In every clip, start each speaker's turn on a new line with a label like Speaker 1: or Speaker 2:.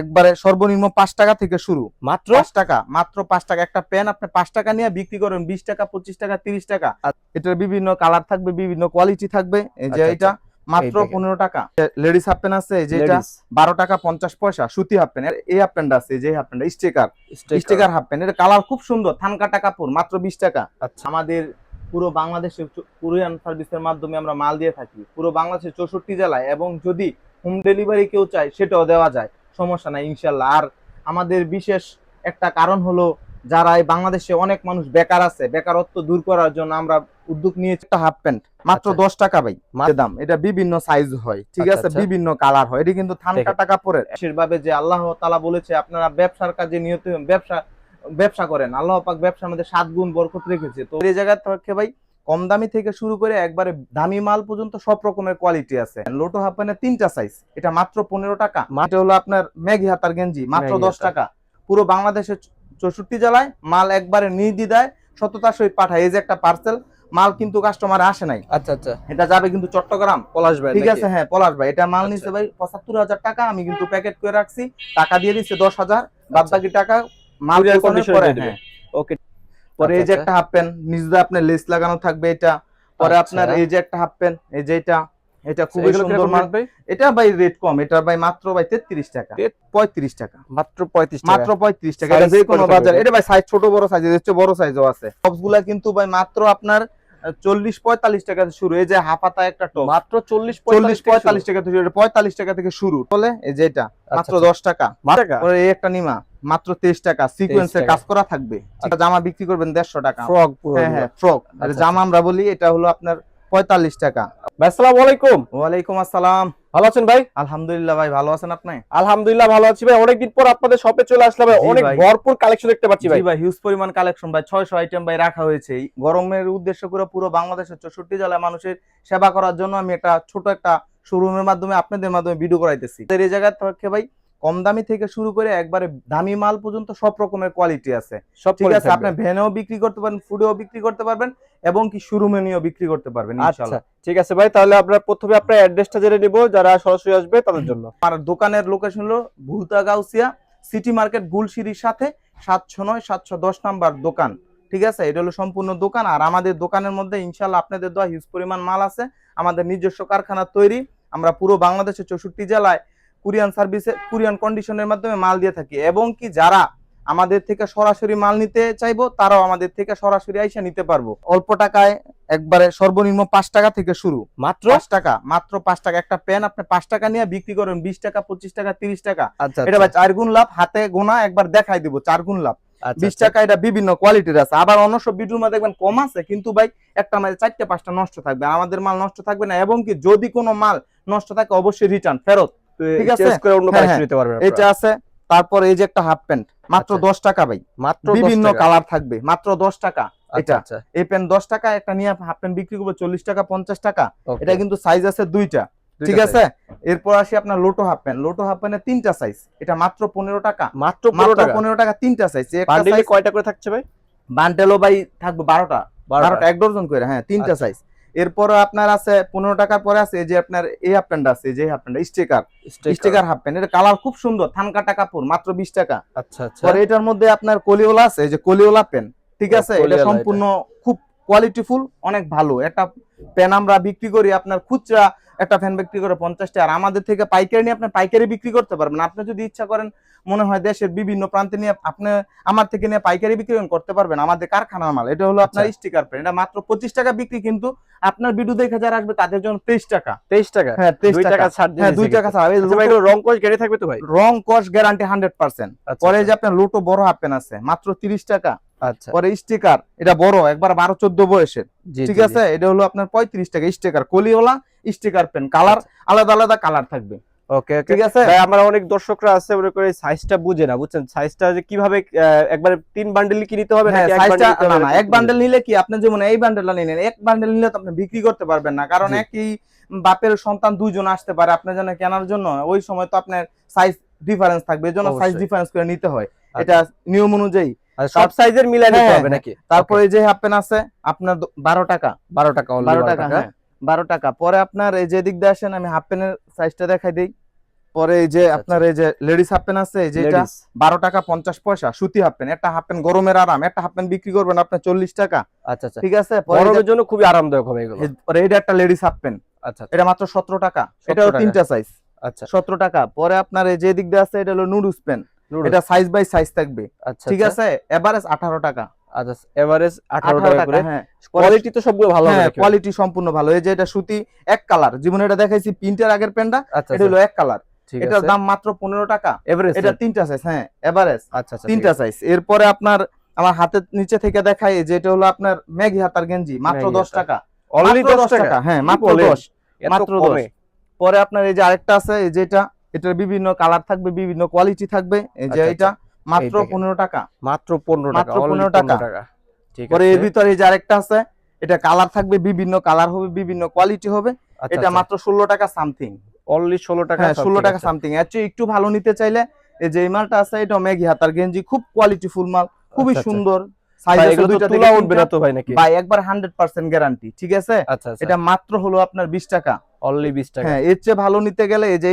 Speaker 1: একবারে সর্বনিম্ন পাঁচ টাকা থেকে শুরু।
Speaker 2: মাত্র?
Speaker 1: পাঁচ টাকা মাত্র পাঁচ টাকা। একটা পেন আপনি পাঁচ টাকা নিয়ে বিক্রি করেন বিশ টাকা পঁচিশ টাকা তিরিশ টাকা। এটার বিভিন্ন কালার থাকবে বিভিন্ন কোয়ালিটি থাকবে। এই যে
Speaker 2: আচ্ছা,
Speaker 1: এটা মাত্র পনেরো টাকা। লেডিস হাফ প্যান্ট আছে এই যে এটা বারো টাকা পঞ্চাশ পয়সা সুতি হাফ প্যান্ট। এই হাফ প্যান্ট আছে যে half pant sticker. Sticker. Half pant. এটা কালার খুব সুন্দর থানকাটা কাপড় মাত্র বিশ টাকা।
Speaker 2: আচ্ছা।
Speaker 1: আমাদের পুরো বাংলাদেশে কুরিয়ান সার্ভিসের মাধ্যমে আমরা মাল দিয়ে থাকি। পুরো বাংলাদেশের চৌষট্টি জেলায় এবং যদি হোম ডেলিভারি কেউ চায় সেটাও দেওয়া যায়। সমস্যা নাই ইনশাল্লাহ আর আমাদের বিশেষ একটা কারণ হলো যারা এই বাংলাদেশে অনেক মানুষ বেকার আছে বেকারত্ব দূর করার জন্য আমরা উদ্যোগ নিয়েছি একটা হাফ প্যান্ট। মাত্র
Speaker 2: আচ্ছা।
Speaker 1: দশ টাকা ভাই দাম। এটা বিভিন্ন সাইজ হয় ঠিক
Speaker 2: আচ্ছা,
Speaker 1: আছে?
Speaker 2: আচ্ছা।
Speaker 1: বিভিন্ন কালার হয়। এটা কিন্তু থান টাকা পরে বিশেষভাবে যে আল্লাহ তালা বলেছে আপনারা ব্যবসার কাজে নিয়ত ব্যবসা ব্যবসা করেন। আল্লাহ পাক ব্যবসার মধ্যে সাত গুণ বরকত রেখেছে। তো এই জায়গা থেকে ভাই কম দামি থেকে শুরু করে একবারে দামি মাল পর্যন্ত সব রকমের কোয়ালিটি আছে। লোটো হাফ প্যান্টের তিনটা সাইজ এটা মাত্র পনেরো টাকা। এটা হলো আপনার ম্যাগি হাতার গেঞ্জি মাত্র দশ টাকা। পুরো বাংলাদেশের চৌষট্টি জেলায় মাল একবারে নির্দিদায় সততার সহিত পাঠায়। এই যে একটা পার্সেল মাল কিন্তু কাস্টমার আসে নাই।
Speaker 2: আচ্ছা আচ্ছা।
Speaker 1: এটা যাবে কিন্তু চট্টগ্রাম।
Speaker 2: পলাশ ভাই
Speaker 1: ঠিক আছে হ্যাঁ পলাশ ভাই। এটা মাল। নিচ্ছে ভাই পঁচাত্তর হাজার টাকা। আমি কিন্তু প্যাকেট করে রাখছি। টাকা দিয়ে দিচ্ছে দশ হাজার। বাদ বাকি টাকা মাল
Speaker 2: দিবে।
Speaker 1: হ্যাঁ।
Speaker 2: ওকে
Speaker 1: পরে এই যে
Speaker 2: আচ্ছা,
Speaker 1: একটা হাফ প্যান্ট নিজে আপনার লেস লাগানো থাকবে এটা। পরে
Speaker 2: আচ্ছা।
Speaker 1: আপনার এই যে একটা হাফ প্যান্ট এই যে এটা এটা খুবই সুন্দর মাল।
Speaker 2: ভাই?
Speaker 1: এটা ভাই রেট কম এটা ভাই মাত্র ভাই তেত্রিশ টাকা।
Speaker 2: তেত-
Speaker 1: পঁয়ত্রিশ টাকা।
Speaker 2: মাত্র পঁয়ত্রিশ
Speaker 1: মাত্র পঁয়ত্রিশ টাকা এটা যে কোনো বাজার। এটা ভাই সাইজ ছোট বড় সাইজ হচ্ছে বড় সাইজও আছে। টপসগুলা কিন্তু ভাই মাত্র আপনার চল্লিশ পঁয়তাল্লিশ টাকা থেকে শুরু। এই যে হাফাতা একটা টপ
Speaker 2: মাত্র চল্লিশ
Speaker 1: চল্লিশ পঁয়তাল্লিশ টাকা থেকে শুরু পঁয়তাল্লিশ টাকা থেকে শুরু। বলে এই যে এটা মাত্র দশ টাকা।
Speaker 2: টাকা
Speaker 1: এই একটা নিমা। মাত্র তেইশ টাকা। সিকোয়েন্সের। কাজ করা থাকবে। জামা বিক্রি করবেন দেড়শো টাকা।
Speaker 2: ফ্রক
Speaker 1: হ্যাঁ হ্যাঁ ফ্রক আর
Speaker 2: আচ্ছা,
Speaker 1: জামা আমরা বলি এটা হলো আপনার পঁয়তাল্লিশ টাকা।
Speaker 2: ভাই আসসালামু আলাইকুম।
Speaker 1: ওয়ালাইকুম আসসালাম।
Speaker 2: ভালো আছেন ভাই?
Speaker 1: আলহামদুলিল্লাহ ভাই ভালো আছেন আপনি?
Speaker 2: আলহামদুলিল্লাহ ভালো আছি ভাই। অনেকদিন পর আপনাদের শপে চলে আসলাম ভাই। অনেক ভরপুর কালেকশন দেখতে পাচ্ছি ভাই।
Speaker 1: ভাই হিউজ পরিমাণ কালেকশন ভাই। ছয়শো আইটেম ভাই রাখা হয়েছে। গরমের উদ্দেশ্য করে পুরো বাংলাদেশের চৌষট্টি জেলায় মানুষের সেবা করার জন্য আমি একটা ছোট একটা শোরুমের মাধ্যমে আপনাদের মাধ্যমে ভিডিও করাইতেছি। এই জায়গা থেকে ভাই কম দামি থেকে শুরু করে একবারে দামি মাল পর্যন্ত সব রকমের কোয়ালিটি আছে।
Speaker 2: সব
Speaker 1: ঠিক আছে আপনি ভ্যানেও বিক্রি করতে পারেন ফুডেও বিক্রি করতে পারবেন এবং কি শোরুমে নিয়েও বিক্রি করতে পারবেন
Speaker 2: আচ্ছা
Speaker 1: ইনশাআল্লাহ।
Speaker 2: ঠিক আছে ভাই তাহলে আমরা প্রথমে আপনার অ্যাড্রেসটা জেনে নিব যারা সরাসরি আসবে তাদের জন্য।
Speaker 1: আর দোকানের লোকেশন হলো ভুলতা গাউসিয়া সিটি মার্কেট গুলশিরির সাথে সাতশো নয় সাতশো দশ নাম্বার দোকান। ঠিক আছে এটা হলো সম্পূর্ণ দোকান আর আমাদের দোকানের মধ্যে ইনশাল্লাহ আপনাদের দেওয়া হিউজ পরিমাণ মাল আছে। আমাদের নিজস্ব কারখানা তৈরি আমরা পুরো বাংলাদেশের চৌষট্টি জেলায় কুরিয়ান সার্ভিসে কুরিয়ান কন্ডিশনের মাধ্যমে মাল দিয়ে থাকি। এবং কি যারা আমাদের থেকে সরাসরি মাল নিতে চাইব তারাও আমাদের থেকে সরাসরি আইসা নিতে পারব। অল্প টাকায় একবারে সর্বনিম্ন পাঁচ টাকা থেকে শুরু।
Speaker 2: মাত্র?
Speaker 1: পাঁচ টাকা মাত্র পাঁচ টাকা। একটা পেন আপনি পাঁচ টাকা নিয়ে বিক্রি করেন বিশ টাকা পঁচিশ টাকা তিরিশ টাকা।
Speaker 2: আচ্ছা
Speaker 1: এটা ভাই চার গুণ লাভ হাতে গোনা একবার দেখাই দিব চার গুণ লাভ।
Speaker 2: আচ্ছা,
Speaker 1: বিশ টাকা এটা বিভিন্ন কোয়ালিটির আছে। আবার অন্য সব মধ্যে দেখবেন কম আছে কিন্তু ভাই একটা মাল চারটে পাঁচটা নষ্ট থাকবে। আমাদের মাল নষ্ট থাকবে না। এবং কি যদি কোনো মাল নষ্ট থাকে অবশ্যই রিটার্ন ফেরত। ঠিক আছে?
Speaker 2: করে অন্য
Speaker 1: হ্যাঁ, হ্যাঁ।
Speaker 2: নিতে পারবেন
Speaker 1: এটা আছে তারপর এই যে একটা হাফ প্যান্ট মাত্র
Speaker 2: আচ্ছা।
Speaker 1: দশ টাকা ভাই।
Speaker 2: মাত্র
Speaker 1: বিভিন্ন
Speaker 2: কালার
Speaker 1: থাকবে মাত্র দশ টাকা
Speaker 2: এটা
Speaker 1: এটা।
Speaker 2: আচ্ছা।
Speaker 1: এই প্যান্ট দশ টাকা একটা নিয়ে হাফ প্যান্ট বিক্রি করব টাকা পঞ্চাশ টাকা। এটা কিন্তু সাইজ আছে দুইটা। ঠিক আছে? এরপর আসি আপনার Lotto half pant Lotto half প্যান্টের তিনটা সাইজ এটা মাত্র পনেরো টাকা।
Speaker 2: মাত্র পনেরো
Speaker 1: মাত্র
Speaker 2: টাকা?
Speaker 1: পনেরো টাকা তিনটা সাইজ
Speaker 2: কয়টা করে থাকছে ভাই?
Speaker 1: বান্ডেলও ভাই থাকবে বারোটা। বারোটা।
Speaker 2: বারোটা
Speaker 1: এক ডজন করে হ্যাঁ তিনটা
Speaker 2: আচ্ছা।
Speaker 1: সাইজ এরপর আপনার আছে পনেরো টাকার পরে আছে এই যে আপনার এই হাফ প্যান্ট আছে এই যে half pant sticker sticker half pant এটা কালার খুব সুন্দর থান কাটা কাপড় মাত্র বিশ টাকা।
Speaker 2: আচ্ছা আচ্ছা।
Speaker 1: পরে এটার মধ্যে আপনার কলিওলা আছে এই যে কলিওলা প্যান্ট ঠিক আছে? এটা সম্পূর্ণ খুব কোয়ালিটিফুল অনেক ভালো। একটা পেন আমরা বিক্রি করি আপনার খুচরা একটা ফ্যান বিক্রি করে পঞ্চাশ টাকা আর আমাদের থেকে পাইকারি নিয়ে আপনি পাইকারি বিক্রি করতে পারবেন। আপনি যদি ইচ্ছা করেন মনে হয় দেশের বিভিন্ন প্রান্তে নিয়ে আপনি আমার থেকে নিয়ে পাইকারি বিক্রি করতে পারবেন। আমাদের কারখানার মাল এটা হলো আপনার
Speaker 2: আচ্ছা।
Speaker 1: স্টিকার পেন এটা মাত্র পঁচিশ টাকা বিক্রি কিন্তু আপনার ভিডিও দেখে যারা আসবে তাদের জন্য তেইশ টাকা।
Speaker 2: তেইশ টাকা?
Speaker 1: হ্যাঁ তেইশ
Speaker 2: টাকা। ছাড়
Speaker 1: হ্যাঁ দুই টাকা ছাড়া।
Speaker 2: আচ্ছা রং কোচ গেড়ে থাকবে তো ভাই?
Speaker 1: রং কস গ্যারান্টি হান্ড্রেড পার্সেন্ট
Speaker 2: আচ্ছা,
Speaker 1: পরে
Speaker 2: আচ্ছা,
Speaker 1: যে আপনার লোটো বড় হাফ পেন আছে মাত্র তিরিশ টাকা।
Speaker 2: আচ্ছা
Speaker 1: পরে স্টিকার এটা বড় একবার বারো চোদ্দ বয়সের। ঠিক। আছে? এটা হলো আপনার পঁয়ত্রিশ টাকা স্টিকার কলিওলা স্টিকার পেন কালার আলাদা আলাদা কালার থাকবে।
Speaker 2: ওকে
Speaker 1: ঠিক আছে?
Speaker 2: ভাই আমার অনেক দর্শকরা আছে মনে করে সাইজটা বুঝে না বুঝছেন? সাইজটা যে কীভাবে একবারে তিন বান্ডেল কি নিতে হবে
Speaker 1: হ্যাঁ
Speaker 2: নাকি
Speaker 1: সাইজটা না না এক বান্ডেল নিলে কি আপনি যেমন এই বান্ডেলটা নিলেন এক বান্ডেল নিলে তো আপনি বিক্রি করতে পারবেন না কারণ একই বাপের সন্তান দুইজন আসতে পারে আপনার জন্য কেনার জন্য ওই সময় তো আপনার সাইজ ডিফারেন্স থাকবে এজন্য সাইজ ডিফারেন্স করে নিতে হয়।
Speaker 2: আচ্ছা।
Speaker 1: এটা নিয়ম অনুযায়ী।
Speaker 2: সব সাইজের মিলাই নিতে
Speaker 1: হ্যাঁ,
Speaker 2: হবে
Speaker 1: হ্যাঁ।
Speaker 2: নাকি?
Speaker 1: তারপরে যে হাফ পেন আছে আপনার দ- বারো টাকা
Speaker 2: বারো টাকা only
Speaker 1: বারো টাকা হ্যাঁ। বারো টাকা। পরে আপনার এই যে দিক দিয়ে আসেন আমি হাফ প্যান্টের সাইজটা দেখাই দিই। পরে এই যে
Speaker 2: আচ্ছা,
Speaker 1: আপনার এই যে লেডিস হাফ প্যান্ট আছে এই যে এটা বারো টাকা পঞ্চাশ পয়সা সুতি হাফ প্যান্ট। একটা হাফ প্যান্ট গরমের আরাম একটা হাফ প্যান্ট বিক্রি করবেন আপনার চল্লিশ টাকা।
Speaker 2: আচ্ছা আচ্ছা।
Speaker 1: ঠিক আছে?
Speaker 2: গরমের জন্য খুবই আরামদায়ক হবে এগুলো।
Speaker 1: পরে এটা একটা লেডিস হাফ প্যান্ট।
Speaker 2: আচ্ছা আচ্ছা,
Speaker 1: এটা মাত্র সতেরো টাকা।
Speaker 2: 17
Speaker 1: এটাও তিনটা সাইজ
Speaker 2: আচ্ছা।
Speaker 1: সতেরো টাকা। পরে আপনার এই যে দিক দিয়ে আছে এটা হলো নুডলস প্যান্ট। এটা সাইজ বাই সাইজ থাকবে।
Speaker 2: আচ্ছা
Speaker 1: ঠিক আছে? এভারেজ আঠারো টাকা।
Speaker 2: আচ্ছা এভারেজ 18 টাকা করে।
Speaker 1: হ্যাঁ।
Speaker 2: কোয়ালিটি তো সবগুলো ভালো হবে
Speaker 1: হ্যাঁ কোয়ালিটি সম্পূর্ণ ভালো। এই যে এটা সুতি এক কালার জীবনে এটা দেখাইছি প্রিন্টের আগের প্যান্টটা
Speaker 2: আচ্ছা
Speaker 1: এটা হলো এক কালার এটার দাম মাত্র পনেরো টাকা।
Speaker 2: এভারেজ
Speaker 1: এটা তিনটা সাইজ হ্যাঁ এভারেজ
Speaker 2: আচ্ছা আচ্ছা
Speaker 1: তিনটা সাইজ এরপরে আপনার আমার হাতের নিচে থেকে দেখাই যে এটা হলো আপনার ম্যাগি হাতার গেঞ্জি মাত্র
Speaker 2: ম্যাগি
Speaker 1: দশ
Speaker 2: হাতার।
Speaker 1: টাকা।
Speaker 2: অনলি
Speaker 1: মাত্র
Speaker 2: 10 টাকা?
Speaker 1: হ্যাঁ মাত্র
Speaker 2: বলেন?
Speaker 1: দশ।
Speaker 2: এত
Speaker 1: মাত্র
Speaker 2: কমে?
Speaker 1: দশ। পরে আপনার এই যে আরেকটা আছে এই যে এটা এটার বিভিন্ন কালার থাকবে বিভিন্ন কোয়ালিটি থাকবে। এই যে
Speaker 2: আচ্ছা,
Speaker 1: এটা মাত্র পনেরো টাকা।
Speaker 2: মাত্র 15 টাকা
Speaker 1: 15 টাকা। পরে এর ভিতরে যে আরেকটা আছে এটা কালার থাকবে বিভিন্ন কালার হবে বিভিন্ন কোয়ালিটি হবে।
Speaker 2: আচ্ছা,
Speaker 1: এটা মাত্র ষোলো টাকা সামথিং
Speaker 2: অনলি 16 টাকা
Speaker 1: হ্যাঁ ষোলো টাকা সামথিং চেয়ে একটু ভালো নিতে চাইলে এই যে মালটা আছে এটা ম্যাগি হাতার গেঞ্জি খুব কোয়ালিটি ফুল মাল খুবই
Speaker 2: আচ্ছা, আচ্ছা।
Speaker 1: সুন্দর একবার হান্ড্রেড পার্সেন্ট গ্যারান্টি ঠিক আছে?
Speaker 2: আচ্ছা আচ্ছা।
Speaker 1: এটা মাত্র হলো আপনার বিশ টাকা।
Speaker 2: অনলি 20 টাকা।
Speaker 1: হ্যাঁ এর চেয়ে ভালো নিতে গেলে এই যে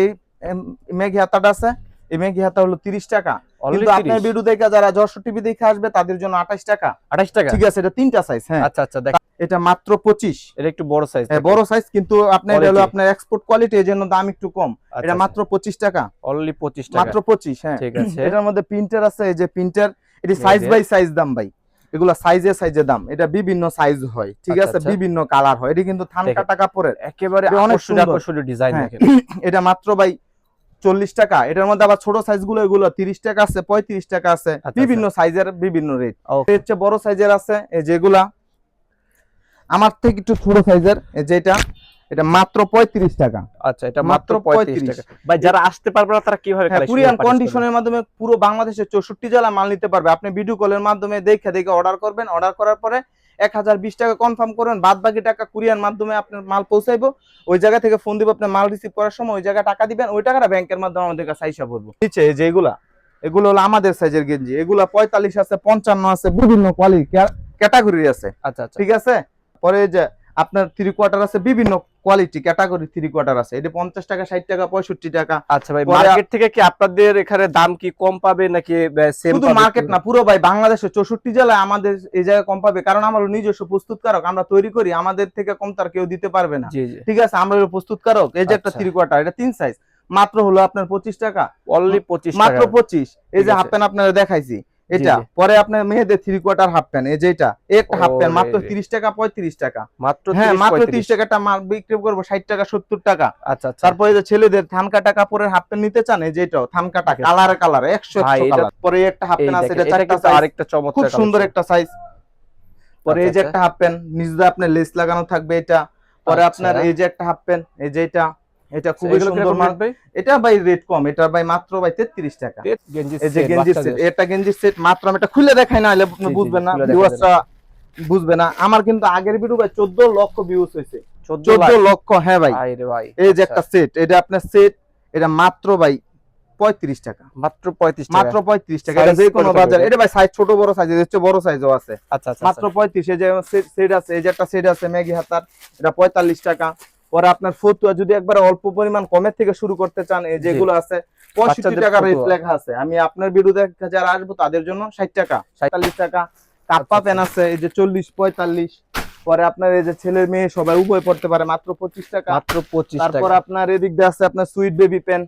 Speaker 1: মেঘি হাতাটা আছে। এই মেঘি হাতা হলো তিরিশ টাকা। কিন্তু আপনার ভিডিও দেখে যারা যশোর টিভি দেখে আসবে তাদের জন্য আঠাশ টাকা।
Speaker 2: 28 টাকা?
Speaker 1: ঠিক আছে এটা তিনটা সাইজ হ্যাঁ।
Speaker 2: আচ্ছা আচ্ছা দেখ।
Speaker 1: এটা মাত্র পঁচিশ।
Speaker 2: এটা একটু বড় সাইজ
Speaker 1: বড় সাইজ কিন্তু আপনার এটা হলো আপনার এক্সপোর্ট কোয়ালিটি এর জন্য দাম একটু কম। এটা মাত্র পঁচিশ টাকা।
Speaker 2: অনলি 25 টাকা।
Speaker 1: মাত্র পঁচিশ হ্যাঁ।
Speaker 2: ঠিক আছে।
Speaker 1: এটার মধ্যে প্রিন্টার আছে এই যে প্রিন্টার এটি সাইজ বাই সাইজ দাম ভাই। এগুলা সাইজে সাইজে দাম। এটা বিভিন্ন সাইজ হয় ঠিক
Speaker 2: আচ্ছা,
Speaker 1: আছে?
Speaker 2: আচ্ছা।
Speaker 1: বিভিন্ন কালার হয়। এটা কিন্তু থান কাটা কাপড়ের
Speaker 2: একেবারে
Speaker 1: অনেক সুন্দর।
Speaker 2: ডিজাইন
Speaker 1: হ্যাঁ। এটা মাত্র ভাই চল্লিশ টাকা। এটার মধ্যে আবার ছোট সাইজগুলো এগুলো তিরিশ টাকা আছে পঁয়ত্রিশ টাকা আছে।
Speaker 2: আচ্ছা,
Speaker 1: বিভিন্ন সাইজের বিভিন্ন রেট হচ্ছে বড় সাইজের আছে এই যেগুলা। আমার থেকে একটু ছোট সাইজের যেটা এটা মাত্র পঁয়ত্রিশ টাকা।
Speaker 2: আচ্ছা এটা
Speaker 1: মাত্র
Speaker 2: মাত্র 35
Speaker 1: 35
Speaker 2: টাকা। ভাই যারা আসতে পারবে না তারা কীভাবে
Speaker 1: হ্যাঁ কন্ডিশনের মাধ্যমে পুরো বাংলাদেশের চৌষট্টি জেলা মাল নিতে পারবে। আপনি ভিডিও কলের মাধ্যমে দেখে দেখে অর্ডার করবেন। অর্ডার করার পরে এক হাজার বিশ টাকা কনফার্ম করবেন বাদ বাকি টাকা কুরিয়ার মাধ্যমে আপনার মাল পৌঁছাইবো। ওই জায়গা থেকে ফোন দিব আপনার মাল রিসিভ করার সময় ওই জায়গায় টাকা দিবেন ওই টাকাটা ব্যাংকের মাধ্যমে আমাদের কাছে আইসা পড়ব। নিচে যেগুলা এগুলো হলো আমাদের সাইজের গেঞ্জি। এগুলা পঁয়তাল্লিশ আছে পঞ্চান্ন আছে বিভিন্ন কোয়ালিটি ক্যাটাগরি আছে।
Speaker 2: আচ্ছা আচ্ছা।
Speaker 1: ঠিক আছে? পরে যে আপনার থ্রি কোয়ার্টার আছে বিভিন্ন কোয়ালিটি ক্যাটাগরি থ্রি কোয়ার্টার আছে। এটা পঞ্চাশ টাকা ষাট টাকা পঁয়ষট্টি টাকা।
Speaker 2: আচ্ছা ভাই মার্কেট থেকে কি আপনাদের এখানে দাম কি কম পাবে নাকি
Speaker 1: শুধু মার্কেট না পুরো ভাই বাংলাদেশের চৌষট্টি জেলায় আমাদের এই জায়গায় কম পাবে। কারণ আমার নিজস্ব প্রস্তুতকারক আমরা তৈরি করি আমাদের থেকে কম তার কেউ দিতে পারবে না। ঠিক আছে আমরা প্রস্তুতকারক এই যে একটা
Speaker 2: আচ্ছা।
Speaker 1: থ্রি কোয়ার্টার এটা তিন সাইজ মাত্র হলো আপনার পঁচিশ টাকা।
Speaker 2: অনলি 25
Speaker 1: মাত্র পঁচিশ। এই যে হাফ প্যান্ট আপনারা দেখাইছি। এটা। পরে আপনার মেয়েদের থ্রি কোয়ার্টার হাফ প্যান্ট এই যে এটা এই একটা হাফ প্যান্ট মাত্র। তিরিশ টাকা পঁয়ত্রিশ টাকা।
Speaker 2: মাত্র
Speaker 1: হ্যাঁ মাত্র
Speaker 2: 35
Speaker 1: তিরিশ টাকাটা মাল বিক্রি করব ষাট টাকা সত্তর টাকা।
Speaker 2: আচ্ছা আচ্ছা।
Speaker 1: তারপরে যে ছেলেদের থান কাটা কাপড়ের হাফ প্যান্ট নিতে চান এই যে এটাও থান কাটা। কালারে কালার একশো পরে একটা হাফ প্যান্ট আছে এটা চারটা।
Speaker 2: আরেকটা চমৎকার
Speaker 1: খুব সুন্দর একটা সাইজ পরে এই যে
Speaker 2: আচ্ছা,
Speaker 1: একটা হাফ প্যান্ট নিজে আপনার লেস লাগানো থাকবে এটা। পরে
Speaker 2: আচ্ছা।
Speaker 1: আপনার এই যে একটা হাফ প্যান্ট এই যে এটা। এটা খুবই সুন্দর মাল এটা ভাই রেট কম এটা ভাই মাত্র ভাই তেত্রিশ টাকা।
Speaker 2: গেঞ্জি
Speaker 1: এই যে
Speaker 2: set,
Speaker 1: সেট এটা গেঞ্জির সেট মাত্র আমি এটা খুলে দেখাই না হলে বুঝবেন না ভিউয়ার্সরা বুঝবে না। আমার কিন্তু আগের ভিডিও ভাই চোদ্দ লক্ষ ভিউজ হয়েছে।
Speaker 2: 14
Speaker 1: চোদ্দ লক্ষ হ্যাঁ ভাই।
Speaker 2: ভাই রে ভাই
Speaker 1: এই যে
Speaker 2: আচ্ছা,
Speaker 1: একটা সেট এটা আপনার সেট এটা মাত্র ভাই পঁয়ত্রিশ টাকা।
Speaker 2: মাত্র 35 টাকা।
Speaker 1: মাত্র পঁয়ত্রিশ টাকা। এটা যে কোনো বাজার
Speaker 2: এটা?
Speaker 1: ভাই সাইজ ছোট বড় সাইজ এর বড় সাইজও আছে।
Speaker 2: আচ্ছা আচ্ছা
Speaker 1: মাত্র পঁয়ত্রিশ এই যে সেট আছে এই যে একটা সেট আছে ম্যাগি হাতার এটা পঁয়তাল্লিশ টাকা। পরে আপনার ফতুয়া যদি একবার অল্প পরিমাণ কমের থেকে শুরু করতে চান যেগুলো আছে পঁয়ষট্টি টাকা রেট লেখা আছে। আমি আপনার দেখে যারা আসব তাদের জন্য ষাট টাকা সাঁতাল্লিশ টাকা। কাপ্পা
Speaker 2: আচ্ছা,
Speaker 1: পেন আছে এই যে চল্লিশ পঁয়তাল্লিশ। পরে আপনার এই যে ছেলে মেয়ে সবাই উভয় পড়তে পারে মাত্র পঁচিশ টাকা।
Speaker 2: মাত্র 25
Speaker 1: তারপর আপনার এদিক দিয়ে আছে আপনার sweet baby pen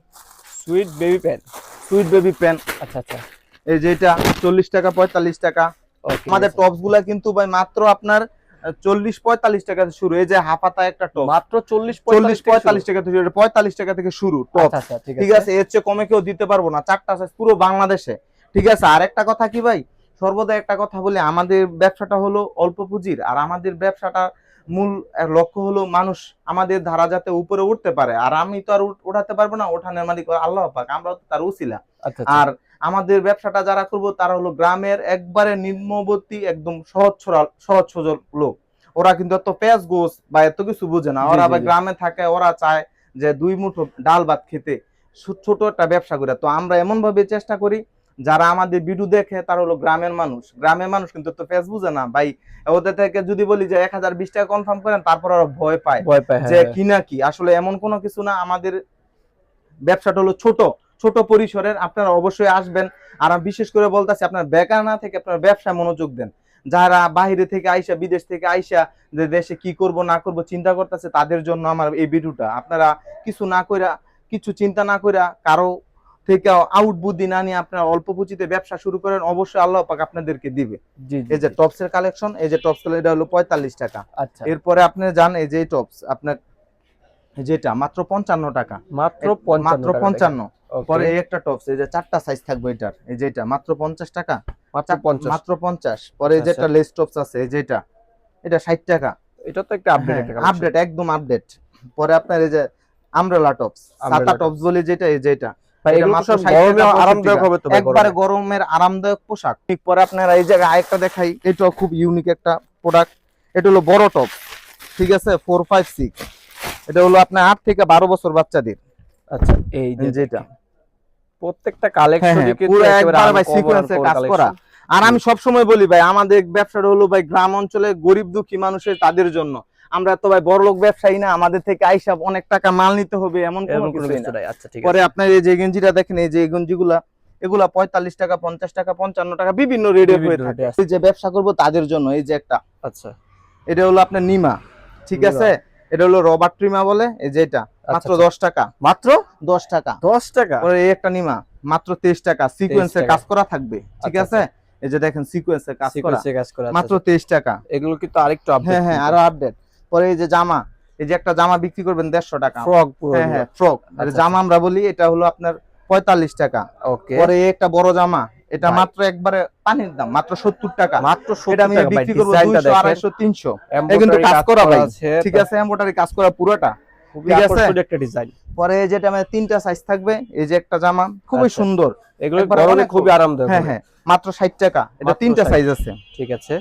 Speaker 2: sweet baby pant?
Speaker 1: Sweet baby pen
Speaker 2: আচ্ছা আচ্ছা।
Speaker 1: এই যে এটা চল্লিশ টাকা পঁয়তাল্লিশ টাকা। আমাদের টপসগুলা কিন্তু ভাই মাত্র আপনার চল্লিশ পঁয়তাল্লিশ টাকা থেকে শুরু। এই যে হাফাতা একটা টপ
Speaker 2: মাত্র 40
Speaker 1: চল্লিশ
Speaker 2: 45
Speaker 1: পঁয়তাল্লিশ টাকা থেকে পঁয়তাল্লিশ টাকা থেকে শুরু টপ
Speaker 2: আচ্ছা আচ্ছা ঠিক
Speaker 1: আছে। এর চেয়ে কমে কেউ দিতে পারব না। চারটা সাইজ পুরো বাংলাদেশে। ঠিক আছে আর একটা কথা কি ভাই? সর্বদা একটা কথা বলি আমাদের ব্যবসাটা হলো অল্প পুঁজির আর আমাদের ব্যবসাটা মূল এক লক্ষ্য হলো মানুষ আমাদের ধারা যাতে উপরে উঠতে পারে। আর আমি তো আর উঠ- উঠাতে পারব না ওঠানের মালিক আল্লাহ পাক আমরা তো তার উছিলা
Speaker 2: আচ্ছা।
Speaker 1: আর আমাদের ব্যবসাটা যারা করব তারা হলো গ্রামের একবারে নিম্নবর্তী একদম সহজ সরল সহজ সজল লোক। ওরা কিন্তু এত পেঁয়াজ গোস বা এত কিছু বুঝে না। ওরা আবার গ্রামে থাকে ওরা চায় যে দুই মুঠো ডাল ভাত খেতে। ছোট একটা ব্যবসা করে। তো আমরা এমন ভাবে চেষ্টা করি যারা আমাদের ভিডিও দেখে তারা হলো গ্রামের মানুষ। গ্রামের মানুষ কিন্তু তো পেঁয়াজ বুঝে না। ভাই ওদের থেকে যদি বলি যে এক হাজার বিশ টাকা কনফার্ম করেন তারপর ওরা ভয় পায়
Speaker 2: ভয় পায় হ্যাঁ,
Speaker 1: যে
Speaker 2: হ্যাঁ।
Speaker 1: কি না কি? আসলে এমন কোনো কিছু না। আমাদের ব্যবসাটা হলো ছোট। ছোট পরিসরের আপনারা অবশ্যই আসবেন। আর আমি বিশেষ করে বলতেছি আপনার বেকার না থেকে আপনার ব্যবসায় মনোযোগ দেন। যারা বাইরে থেকে আইসা বিদেশ থেকে আইসা যে দেশে কি করব না করব চিন্তা করতেছে তাদের জন্য আমার এই ভিডিওটা। আপনারা কিছু না কইরা কিছু চিন্তা না কইরা কারও থেকে আউট বুদ্ধি না নিয়ে আপনারা অল্প পুঁজিতে ব্যবসা শুরু করেন অবশ্যই আল্লাহ পাক আপনাদেরকে দিবে।
Speaker 2: জি
Speaker 1: এই যে টপসের কালেকশন এই যে টপস এটা হলো পঁয়তাল্লিশ টাকা।
Speaker 2: আচ্ছা।
Speaker 1: এরপরে আপনি জান এই যে টপস আপনার যেটা মাত্র পঞ্চান্ন টাকা।
Speaker 2: মাত্র
Speaker 1: মাত্র পঞ্চান্ন। পরে এই একটা টপস এই যে চারটা সাইজ থাকবে এটার এই যেটা মাত্র পঞ্চাশ টাকা?
Speaker 2: মাত্র পঞ্চাশ।
Speaker 1: মাত্র পঞ্চাশ। পরে এই যে
Speaker 2: আচ্ছা।
Speaker 1: একটা লেস টপস আছে এই যেটা এটা ষাট টাকা।
Speaker 2: এটা তো একটা আপডেট একটা
Speaker 1: আপডেট একদম আপডেট পরে আপনার এই যে আমব্রেলা টপস সাতা টপস বলে যেটা এই যেটা এটা।
Speaker 2: এগুলো তো
Speaker 1: মাত্র
Speaker 2: সব
Speaker 1: 60
Speaker 2: গরমে
Speaker 1: টাকা,
Speaker 2: আরামদায়ক
Speaker 1: 65
Speaker 2: হবে তো ভাই
Speaker 1: একবারে গরমের আরামদায়ক পোশাক। ঠিক পরে আপনারা এই জায়গায় আরেকটা দেখাই এটাও খুব ইউনিক একটা প্রোডাক্ট এটা হলো বড় টপ ঠিক আছে? ফোর ফাইভ সিক্স এটা হলো আপনার আট থেকে বারো বছর বাচ্চাদের।
Speaker 2: আচ্ছা এই
Speaker 1: যেটা
Speaker 2: প্রত্যেকটা
Speaker 1: হ্যাঁ,
Speaker 2: কালেকশন
Speaker 1: হ্যাঁ, পুরো একবার ভাই sequence কাজ করা। আর আমি সব সময় বলি ভাই আমাদের ব্যবসাটা হলো ভাই গ্রাম অঞ্চলে গরিব দুঃখী মানুষের তাদের জন্য। আমরা তো ভাই বড় লোক ব্যবসায়ী না আমাদের থেকে আইসা অনেক টাকা মাল নিতে হবে এমন কোনো কিছুই না।
Speaker 2: আচ্ছা ঠিক
Speaker 1: পরে আপনার এই যে গেঞ্জিটা দেখেন এই যে গেঞ্জিগুলা এগুলা পঁয়তাল্লিশ টাকা পঞ্চাশ টাকা পঞ্চান্ন টাকা বিভিন্ন রেটে হয়ে থাকে। যে ব্যবসা করব তাদের জন্য এই যে একটা।
Speaker 2: আচ্ছা।
Speaker 1: এটা হলো আপনার নিমা ঠিক আছে? এটা হলো রবার ট্রিমা বলে এই যে এটা। মাত্র
Speaker 2: আচ্ছা।
Speaker 1: দশ টাকা।
Speaker 2: মাত্র?
Speaker 1: দশ টাকা।
Speaker 2: দশ টাকা?
Speaker 1: পরে এই একটা নিমা। মাত্র তেইশ টাকা। সিকোয়েন্সের কাজ করা থাকবে ঠিক
Speaker 2: আচ্ছা,
Speaker 1: আছে? এই যে দেখেন সিকোয়েন্সের কাজ করা।
Speaker 2: কাজ করে
Speaker 1: মাত্র
Speaker 2: মাত্র
Speaker 1: তেইশ টাকা।
Speaker 2: এগুলো কিন্তু আরেকটু আপডেট
Speaker 1: হ্যাঁ হ্যাঁ আরও আপডেট পরে এই যে জামা এই যে একটা জামা বিক্রি করবেন দেড়শো টাকা।
Speaker 2: ফ্রক
Speaker 1: হ্যাঁ হ্যাঁ ফ্রক আর
Speaker 2: আচ্ছা,
Speaker 1: জামা আমরা বলি এটা হলো আপনার পঁয়তাল্লিশ টাকা।
Speaker 2: ওকে
Speaker 1: পরে একটা বড় জামা এটা মাত্র একবারে পানির দাম মাত্র সত্তর টাকা।
Speaker 2: মাত্র
Speaker 1: এটা আমি বিক্রি করব দুইশো আড়াইশো তিনশো।
Speaker 2: এ
Speaker 1: কিন্তু কাজ করা ভাই। ঠিক আছে এম্বোটারি কাজ করা পুরোটা।
Speaker 2: খুবই আকর্ষণীয় একটা ডিজাইন
Speaker 1: পরে যেটা তিনটা সাইজ থাকবে এই যে একটা জামা খুবই
Speaker 2: আচ্ছা।
Speaker 1: সুন্দর।
Speaker 2: এগুলো গরমে খুবই আরামদায়ক
Speaker 1: হ্যাঁ হ্যাঁ মাত্র ষাট টাকা। এটা তিনটা সাইজ আছে।
Speaker 2: ঠিক আছে।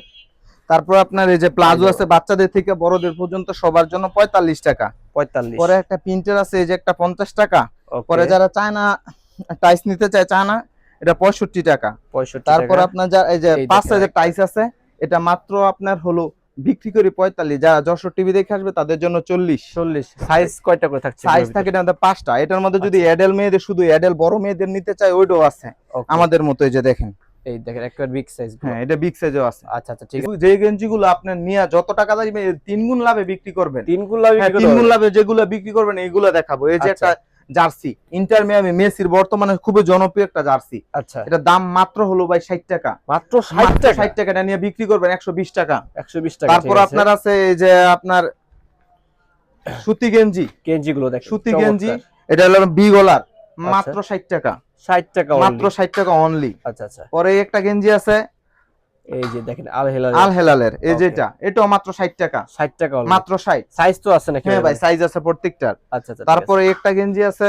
Speaker 1: তারপর আপনার এই যে প্লাজো আছে বাচ্চাদের থেকে বড়দের পর্যন্ত সবার জন্য পঁয়তাল্লিশ টাকা।
Speaker 2: পঁয়তাল্লিশ।
Speaker 1: পরে একটা প্রিন্টার আছে এই যে একটা পঞ্চাশ টাকা। পরে যারা চায় না টাইস নিতে চায় চায় না এটা পঁয়ষট্টি টাকা।
Speaker 2: পঁয়ষট্টি
Speaker 1: তারপর আপনার যা এই যে
Speaker 2: এই
Speaker 1: পাঁচ
Speaker 2: দেখেন
Speaker 1: সাইজের টাইস আছে এটা মাত্র আপনার হলো বিক্রি করি পঁয়তাল্লিশ। যারা যশোর টিভি দেখে আসবে তাদের জন্য চল্লিশ।
Speaker 2: চল্লিশ। সাইজ কয়টা করে থাকছে
Speaker 1: সাইজ থাকে আমাদের পাঁচটা। এটার মধ্যে যদি
Speaker 2: আচ্ছা।
Speaker 1: অ্যাডেল মেয়েদের শুধু অ্যাডেল বড় মেয়েদের নিতে চায় ওইটাও আছে। আমাদের মতো এই যে দেখেন।
Speaker 2: এই দেখেন একবার বিগ সাইজ
Speaker 1: হ্যাঁ এটা বিগ সাইজও আছে।
Speaker 2: আচ্ছা আচ্ছা ঠিক আছে।
Speaker 1: যে গেঞ্জিগুলো আপনার নিয়ে যত টাকা দাঁড়িয়ে তিন গুণ লাভে বিক্রি করবেন।
Speaker 2: তিনগুলা
Speaker 1: হ্যাঁ, তিন গুণ লাভে যেগুলো বিক্রি করবেন এইগুলো দেখাবো। এই যে
Speaker 2: আচ্ছা।
Speaker 1: একটা জার্সি। ইন্টার মিয়ামি মেসির বর্তমানে খুবই জনপ্রিয় একটা জার্সি।
Speaker 2: আচ্ছা।
Speaker 1: এটা দাম মাত্র হলো ভাই ষাট টাকা।
Speaker 2: মাত্র ষাট টাকা?
Speaker 1: ষাট টাকা এটা নিয়ে বিক্রি করবেন একশো বিশ টাকা।
Speaker 2: একশো বিশ টাকা
Speaker 1: তারপর আপনার আছে এই যে আপনার সুতি গেঞ্জি।
Speaker 2: কেঞ্জি গুলো দেখ
Speaker 1: সুতি গেঞ্জি এটা হলো বি গলার। মাত্র ষাট টাকা।
Speaker 2: ষাট টাকা
Speaker 1: মাত্র। ষাট টাকা অনলি
Speaker 2: আচ্ছা আচ্ছা।
Speaker 1: পরে একটা গেঞ্জি আছে
Speaker 2: এই যে দেখেন আল হেলাল
Speaker 1: আল হেলালের এই যেটা এটাও মাত্র ষাট টাকা।
Speaker 2: ষাট টাকা
Speaker 1: মাত্র ষাট।
Speaker 2: সাইজ তো আছে নাকি
Speaker 1: হ্যাঁ ভাই? সাইজ আছে প্রত্যেকটার।
Speaker 2: আচ্ছা আচ্ছা
Speaker 1: তারপরে একটা গেঞ্জি আছে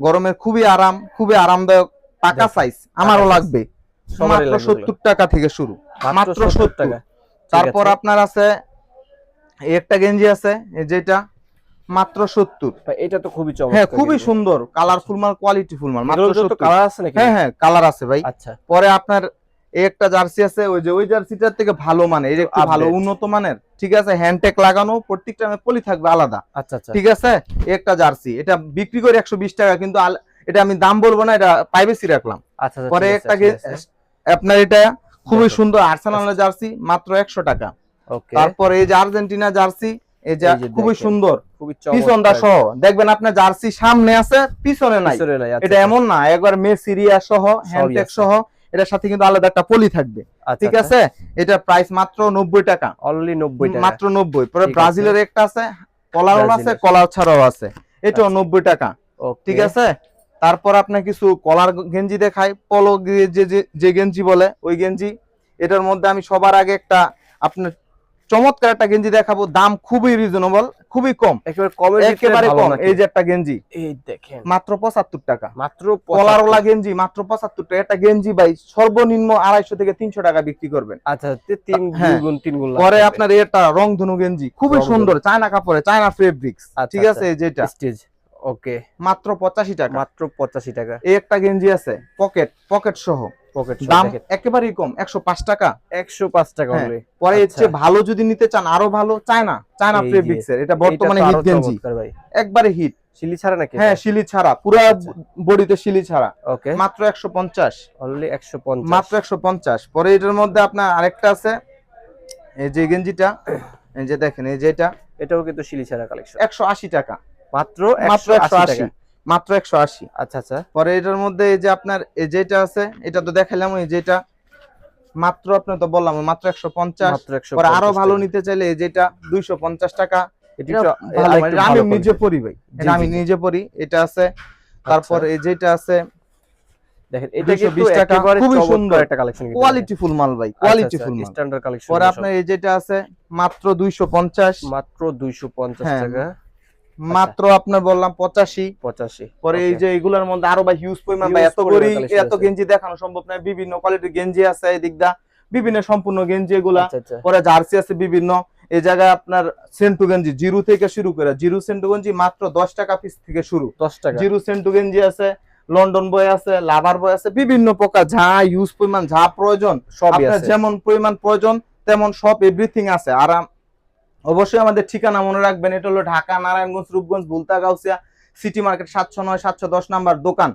Speaker 1: গরমের খুবই আরাম খুবই আরামদায়ক
Speaker 2: দেখেন,
Speaker 1: সাইজ আমারও লাগবে। মাত্র
Speaker 2: লাগবে
Speaker 1: সত্তর টাকা থেকে শুরু মাত্র 70
Speaker 2: টাকা।
Speaker 1: তারপর আপনার আছে এই একটা গেঞ্জি আছে এই যেটা মাত্র সত্তর।
Speaker 2: ভাই, এটা তো খুবই চমৎকার
Speaker 1: হ্যাঁ খুবই। সুন্দর কালারফুল মাল কোয়ালিটি ফুল মাল মাত্র
Speaker 2: এগুলোর তো
Speaker 1: সত্তর।
Speaker 2: কালার আছে নাকি?
Speaker 1: হ্যাঁ হ্যাঁ কালার আছে ভাই।
Speaker 2: আচ্ছা।
Speaker 1: পরে আপনার এই একটা জার্সি আছে ওই যে ওই জার্সিটার থেকে ভালো মানে এটা একটু ভালো উন্নত মানের। ঠিক আছে হ্যান্ডটেক লাগানো প্রত্যেকটা পলি থাকবে আলাদা।
Speaker 2: আচ্ছা আচ্ছা।
Speaker 1: ঠিক আছে? একটা জার্সি এটা বিক্রি করে একশো বিশ টাকা কিন্তু এটা আমি দাম বলব না এটা প্রাইভেসি রাখলাম।
Speaker 2: আচ্ছা আচ্ছা,
Speaker 1: পরে একটা আপনার এটা খুবই সুন্দর আর্সেনালের জার্সি মাত্র একশো টাকা।
Speaker 2: ওকে
Speaker 1: তারপর এই যে আর্জেন্টিনা জার্সি এই যে খুবই সুন্দর। পিছনটা সহ দেখবেন আপনার জার্সি সামনে আছে পিছনে নাই।
Speaker 2: আচ্ছা,
Speaker 1: এটা। এমন না একবার মে সিরিয়া সহ হ্যান্ডটেক সহ এটার সাথে কিন্তু আলাদা একটা পলি থাকবে।
Speaker 2: আচ্ছা,
Speaker 1: ঠিক
Speaker 2: আচ্ছা।
Speaker 1: আছে? এটা প্রাইস মাত্র নব্বই টাকা।
Speaker 2: অনলি নব্বই টাকা।
Speaker 1: মাত্র নব্বই। পরে ব্রাজিলের একটা আছে কলার আছে। কলার ছাড়াও আছে। এটাও
Speaker 2: আচ্ছা।
Speaker 1: নব্বই টাকা। ঠিক আছে? তারপর আপনার কিছু কলার গেঞ্জি দেখাই। পলো যে- যে গেঞ্জি বলে ওই গেঞ্জি। এটার মধ্যে আমি সবার আগে একটা আপনার চমৎকার একটা গেঞ্জি দেখাবো। দাম খুবই রিজনেবল খুবই কম।
Speaker 2: একেবারে
Speaker 1: কম। এই যে একটা গেঞ্জি।
Speaker 2: এই দেখেন।
Speaker 1: মাত্র পঁচাত্তর টাকা।
Speaker 2: মাত্র
Speaker 1: কলারওয়ালা গেঞ্জি মাত্র পঁচাত্তর টাকা। একটা গেঞ্জি ভাই সর্বনিম্ন আড়াইশো থেকে তিনশো টাকা বিক্রি করবেন।
Speaker 2: আচ্ছা তিন
Speaker 1: হ্যাঁ।
Speaker 2: গুণ তিন গুণ
Speaker 1: পরে আপনার এটা রং ধনু গেঞ্জি। খুবই সুন্দর চায়না কাপড়ে চায়না ফেব্রিক্স
Speaker 2: আচ্ছা,
Speaker 1: ঠিক আছে এই যেটা।
Speaker 2: Stage okay.
Speaker 1: মাত্র পঁচাশি টাকা।
Speaker 2: মাত্র পঁচাশি টাকা।
Speaker 1: এই একটা গেঞ্জি আছে পকেট পকেট সহ।
Speaker 2: পকেট
Speaker 1: দাম একেবারেই কম একশো পাঁচ টাকা।
Speaker 2: একশো পাঁচ টাকা
Speaker 1: হ্যাঁ, পরে
Speaker 2: আচ্ছা।
Speaker 1: ভালো যদি নিতে চান আরও ভালো চায়না চায়না ফেব্রিক্স এর এটা বর্তমানে হিট গেঞ্জি। একবারে হিট
Speaker 2: শিলি ছাড়া নাকি
Speaker 1: হ্যাঁ শিলি ছাড়া পুরো
Speaker 2: আচ্ছা।
Speaker 1: বডিতে শিলি ছাড়া।
Speaker 2: ওকে।
Speaker 1: মাত্র একশো পঞ্চাশ।
Speaker 2: একশো পঞ্চাশ।
Speaker 1: মাত্র একশো পঞ্চাশ। পরে এটার মধ্যে আপনার আরেকটা আছে এই যে গেঞ্জিটা এই যে দেখেন এই যে এটা।
Speaker 2: এটাও কিন্তু শিলি ছাড়া কালেকশন
Speaker 1: একশো আশি টাকা।
Speaker 2: মাত্র
Speaker 1: মাত্র
Speaker 2: একশো আশি
Speaker 1: মাত্র একশো আশি।
Speaker 2: আচ্ছা আচ্ছা।
Speaker 1: পরে এটার মধ্যে এই যে আপনার এই যেটা আছে এটা তো দেখালাম এই যেটা মাত্র আপনি তো বললাম মাত্র একশো পঞ্চাশ। পরে আরও ভালো নিতে চাইলে এই যেটা দুইশো পঞ্চাশ টাকা। আমি নিজে। পরি ভাই। এটা আমি। নিজে পরি। এটা আছে। তারপর এই যেটা আছে
Speaker 2: দেখেন এটা
Speaker 1: 220
Speaker 2: কিন্তু একেবারে
Speaker 1: খুবই সুন্দর।
Speaker 2: একটা কালেকশন
Speaker 1: কোয়ালিটি ফুল মাল ভাই কোয়ালিটি ফুল মাল।
Speaker 2: স্ট্যান্ডার্ড কালেকশন
Speaker 1: পরে আপনার এই যেটা আছে মাত্র দুইশো পঞ্চাশ।
Speaker 2: মাত্র 250
Speaker 1: হ্যাঁ।
Speaker 2: টাকা।
Speaker 1: মাত্র আপনার বললাম পঁচাশি।
Speaker 2: 85
Speaker 1: পরে এই যে এগুলোর মধ্যে আরও ভাই হিউজ পরিমাণ ভাই এত করি এত গেঞ্জি দেখানো সম্ভব নয়। বিভিন্ন কোয়ালিটির গেঞ্জি আছে এদিক দা বিভিন্ন সম্পূর্ণ গেঞ্জি এগুলা।
Speaker 2: আচ্ছা আচ্ছা।
Speaker 1: পরে জার্সি আছে বিভিন্ন। এই জায়গায় আপনার সেন্টু গেঞ্জি জিরো থেকে শুরু করে জিরো সেন্টু গেঞ্জি মাত্র দশ টাকা পিস থেকে শুরু।
Speaker 2: 10 টাকা।
Speaker 1: জিরো সেন্টু গেঞ্জি আছে লন্ডন বই আছে লাভার বই আছে বিভিন্ন প্রকার যা ইউজ পরিমাণ যা প্রয়োজন।
Speaker 2: সব
Speaker 1: যেমন পরিমাণ প্রয়োজন তেমন সব এভরিথিং আছে। আর আম- অবশ্যই আমাদের ঠিকানা মনে রাখবেন, এটা হলো ঢাকা, নারায়ণগঞ্জ, রূপগঞ্জ বুলতা গাউসিয়া সিটি মার্কেট সাতশো নয়, সাতশো দশ নাম্বার দোকান।